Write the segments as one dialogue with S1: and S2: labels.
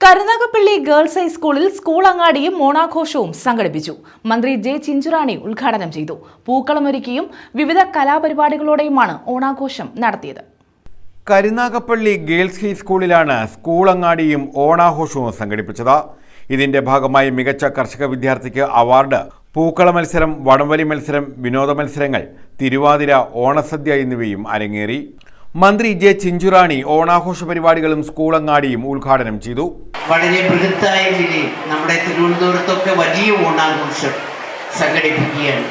S1: Karunagappally girls ഹൈസ്കൂളിൽ school അങ്ങാടിയും ഓണാഘോഷവും സംഘടിപ്പിച്ചു. മന്ത്രി ജെ ചിഞ്ചുറാണി ഉദ്ഘാടനം ചെയ്തു. പൂക്കളമൊരുക്കിയും വിവിധ കലാപരിപാടികളോടെയുമാണ് ഓണാഘോഷം നടത്തിയത്.
S2: കരുനാഗപ്പള്ളി ഗേൾസ് ഹൈസ്കൂളിലാണ് സ്കൂൾ അങ്ങാടിയും ഓണാഘോഷവും സംഘടിപ്പിച്ചത്. ഇതിന്റെ ഭാഗമായി മികച്ച കർഷക വിദ്യാർത്ഥിക്ക് അവാർഡ് പൂക്കള മത്സരം വടംവലി മത്സരം വിനോദ മത്സരങ്ങൾ തിരുവാതിര ഓണസദ്യ എന്നിവയും അരങ്ങേറി. മന്ത്രി ജെ ചിഞ്ചുറാണി ഓണാഘോഷ പരിപാടികളും സ്കൂൾ അങ്ങാടിയും ഉദ്ഘാടനം ചെയ്തു.
S3: വളരെ ബൃഹത്തായ നിലയിൽ നമ്മുടെ തിരുവനന്തപുരത്തൊക്കെ വലിയ ഓണാഘോഷം സംഘടിപ്പിക്കുകയാണ്.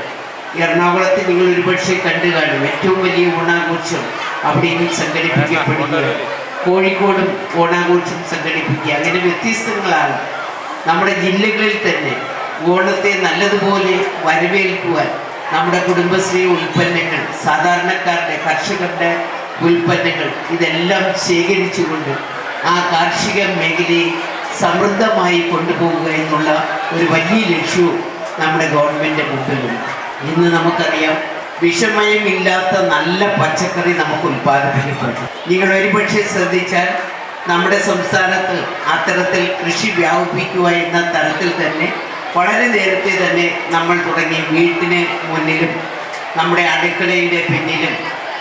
S3: എറണാകുളത്ത് നിങ്ങൾ ഒരുപക്ഷെ കണ്ടു കാണും ഏറ്റവും വലിയ ഓണാഘോഷം അവിടെയും സംഘടിപ്പിക്കപ്പെടുന്നത് കോഴിക്കോടും ഓണാഘോഷം സംഘടിപ്പിക്കുക. അങ്ങനെ വ്യത്യസ്തങ്ങളാണ്. നമ്മുടെ ജില്ലകളിൽ തന്നെ ഓണത്തെ നല്ലതുപോലെ വരവേൽക്കുവാൻ നമ്മുടെ കുടുംബശ്രീ ഉൽപ്പന്നങ്ങൾ സാധാരണക്കാരുടെ കർഷകരുടെ ഉൽപ്പന്നങ്ങൾ ഇതെല്ലാം ശേഖരിച്ചുകൊണ്ട് ആ കാർഷിക മേഖലയെ സമൃദ്ധമായി കൊണ്ടുപോകുക എന്നുള്ള ഒരു വലിയ ലക്ഷ്യവും നമ്മുടെ ഗവൺമെന്റ് മുമ്പിലുണ്ട് ഇന്ന് നമുക്കറിയാം വിഷമയമില്ലാത്ത നല്ല പച്ചക്കറി നമുക്ക് ഉൽപ്പാദിപ്പിക്കപ്പെടും നിങ്ങൾ ഒരുപക്ഷെ ശ്രദ്ധിച്ചാൽ നമ്മുടെ സംസ്ഥാനത്ത് അത്തരത്തിൽ കൃഷി വ്യാപിപ്പിക്കുക എന്ന തരത്തിൽ തന്നെ വളരെ നേരത്തെ തന്നെ നമ്മൾ തുടങ്ങി വീട്ടിന് മുന്നിലും നമ്മുടെ അടുക്കളയുടെ പിന്നിലും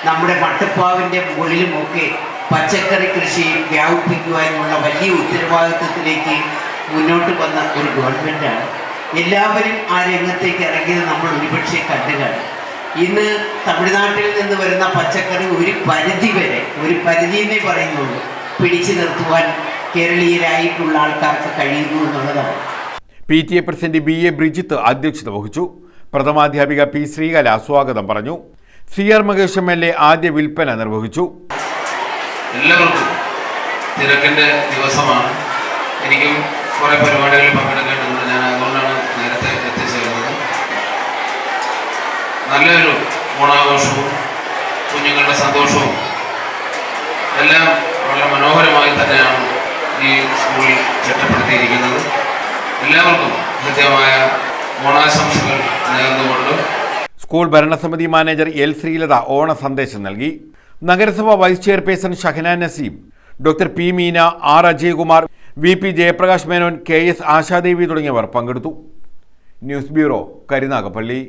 S3: നമ്മുടെ മട്ടുപ്പാവിന്റെ മുകളിലുമൊക്കെ പച്ചക്കറി കൃഷി വ്യാപിപ്പിക്കുവാനുള്ള വലിയ ഉത്തരവാദിത്വത്തിലേക്ക് മുന്നോട്ട് വന്ന ഒരു ഗവൺമെന്റാണ് എല്ലാവരും ആ രംഗത്തേക്ക് ഇറങ്ങിയത് നമ്മൾ ഒരുപക്ഷെ കണ്ടുകാണ്. ഇന്ന് തമിഴ്നാട്ടിൽ നിന്ന് വരുന്ന പച്ചക്കറി ഒരു പരിധി വരെ ഒരു പരിധി എന്നേ പറയുന്നുള്ളൂ പിടിച്ചു നിർത്തുവാൻ കേരളീയരായിട്ടുള്ള ആൾക്കാർക്ക് കഴിയുന്നു എന്നുള്ളതാണ്.
S2: P T A president B A Bridget അധ്യക്ഷത വഹിച്ചു. പ്രഥമാധ്യാപിക പി ശ്രീകല സ്വാഗതം പറഞ്ഞു. C R Mahesh M L A ആദ്യ വിൽപ്പന നിർവഹിച്ചു.
S4: എല്ലാവർക്കും തിരക്കിന്റെ ദിവസമാണ്. എനിക്കും കുറേ പരിപാടികളിൽ പങ്കെടുക്കേണ്ടതുണ്ട്. ഞാൻ അതുകൊണ്ടാണ് നേരത്തെ എത്തിച്ചേരുന്നത് നല്ലൊരു ഓണാഘോഷവും കുഞ്ഞുങ്ങളുടെ സന്തോഷവും എല്ലാം വളരെ മനോഹരമായി തന്നെയാണ് ഈ സ്കൂളിൽ ചിട്ടപ്പെടുത്തിയിരിക്കുന്നത്. എല്ലാവർക്കും കൃത്യമായ ഓണാശംസകൾ നേർന്നുകൊണ്ട്
S2: സ്കൂൾ ഭരണസമിതി മാനേജർ എൽ ശ്രീലത ഓണ സന്ദേശം നൽകി. നഗരസഭ vice chairperson Shahana Naseem doctor P Meena R Ajayakumar V P Jayaprakash Menon K S Ashadevi തുടങ്ങിയവർ പങ്കെടുത്തു. News bureau Karunagappally.